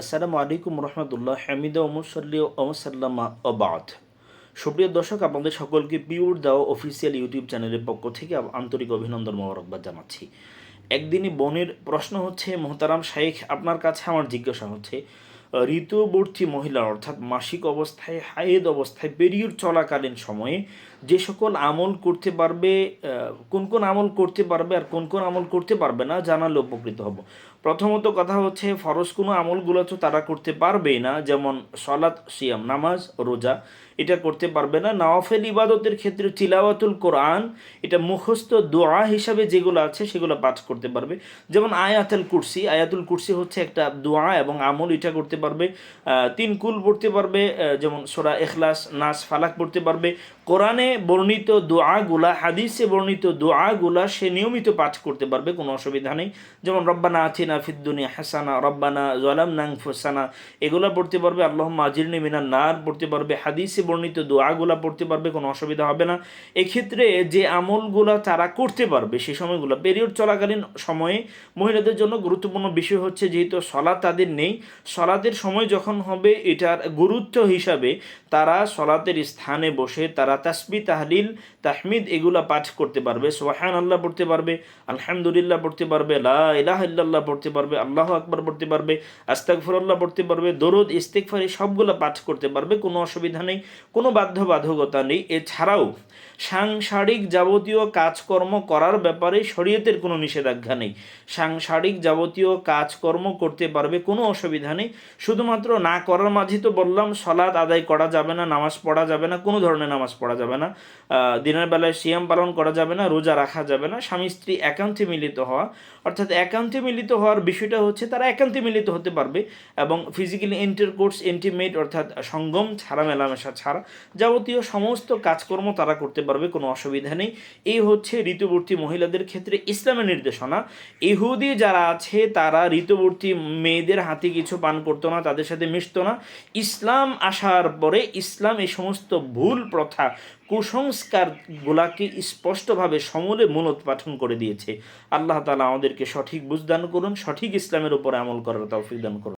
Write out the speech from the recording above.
আসসালামু আলাইকুম রহমতুল্লাহ, হামিদা ওমসল্লি ওমসাল্লামা অবাদ সুপ্রিয় দর্শক, আপনাদের সকলকে পিওর দাও অফিসিয়াল ইউটিউব চ্যানেলের পক্ষ থেকে আন্তরিক অভিনন্দন মোবারকবাদ জানাচ্ছি। একদিনই বনের প্রশ্ন হচ্ছে, মোহতারাম শাইখ আপনার কাছে আমার জিজ্ঞাসা হচ্ছে ঋতুবর্তী মহিলা অর্থাৎ মাসিক অবস্থায়, হায়েদ অবস্থায় পেরিয়ড চলাকালীন সময়ে যে সকল আমল করতে পারবে কোন কোন আমল করতে পারবে আর কোন কোন আমল করতে পারবে না জানালে উপকৃত হব। প্রথমত কথা হচ্ছে, ফরজ কোনো আমলগুলো তো তারা করতে পারবেই না, যেমন সলাৎ সিয়াম, নামাজ, রোজা, এটা করতে পারবে না। নওয়াফেল ইবাদতের ক্ষেত্রে তিলাওয়াতুল কোরআন, এটা মুখস্থ দোয়া হিসাবে যেগুলো আছে সেগুলো পাঠ করতে পারবে। যেমন আয়াতুল কুরসি আয়াতুল কুরসি হচ্ছে একটা দোয়া এবং আমল এটা করতে পারবে তিন কুল পড়তে পারবে যেমন সোরা এখলাস নাস, ফালাক পড়তে পারবে। কোরআনে বর্ণিত দোয়াগুলা, হাদিসে বর্ণিত দোয়াগুলা সে নিয়মিত পাঠ করতে পারবে, কোনো অসুবিধা নেই। যেমন, রব্বানা আথিনা ফিদ্দুনিয়া হাসানা, রব্বানা জলাম নাং ফুসানা এগুলা পড়তে পারবে। আল্লাহ আজিরনি মিনান নার পড়তে পারবে। হাদিসে বর্ণিত দোয়াগুলা পড়তে পারবে, কোনো অসুবিধা হবে না। এক্ষেত্রে যে আমলগুলা তারা করতে পারবে সেই সময়গুলো পিরিয়ড চলাকালীন সময়ে মহিলাদের জন্য গুরুত্বপূর্ণ বিষয় হচ্ছে যেহেতু সলা তাদের নেই। সলাতের সময় যখন হবে, এটার গুরুত্ব হিসাবে তারা সলাতের স্থানে বসে তারা তাসবি তাহলিল, তাহমিদ এগুলা পাঠ করতে পারবে। সোহান আল্লাহ পড়তে পারবে, আলহামদুলিল্লাহ পড়তে পারবে, লা ইলাহা পড়তে পারবে, আল্লাহ আকবার পড়তে পারবে, আস্তাগফিরুল্লাহ পড়তে পারবে, দরুদ, ইস্তেগফার এই সবগুলো পাঠ করতে পারবে, কোনো অসুবিধা নেই, কোনো বাধ্যবাধকতা নেই। এছাড়াও সাংসারিক যাবতীয় কাজকর্ম করার ব্যাপারে শরীয়তের কোনো নিষেধাজ্ঞা নেই। সাংসারিক যাবতীয় কাজকর্ম করতে পারবে, কোনো অসুবিধা নেই। শুধুমাত্র না করার মাঝে তো বললাম সলাৎ আদায় করা যাবে না, নামাজ পড়া যাবে না, কোনো ধরনের নামাজ পড়া যাবে না। দিনের বেলায় সিয়াম পালন করা যাবে না, রোজা রাখা যাবে না, স্বামী স্ত্রী একান্তে মিলিত হওয়া। অর্থাৎ একান্তে মিলিত হওয়ার বিষয়টা হচ্ছে তারা একান্তে মিলিত হতে পারবে এবং ফিজিক্যালি ইন্টারকোর্স ইন্টিমেট অর্থাৎ সঙ্গম ছাড়া, মেলামেশা ছাড়া যাবতীয় সমস্ত কাজকর্ম তারা করতে পারবে, কোনো অসুবিধা নেই। এই হচ্ছে ঋতুবর্তী মহিলাদের ক্ষেত্রে ইসলামের নির্দেশনা। ইহুদি যারা আছে, তারা ঋতুবর্তী মেয়েদের হাতে কিছু পান করতো না, তাদের সাথে মিশত না। ইসলাম আসার পরে ইসলাম এই সমস্ত ভুল প্রথা, কুসংস্কারগুলাকে স্পষ্টভাবে সমূলে মূলোৎপাঠন করে দিয়েছে। আল্লাহ তালা আমাদেরকে সঠিক বুঝদান করুন, সঠিক ইসলামের উপরে আমল করার তৌফিক দান করুন।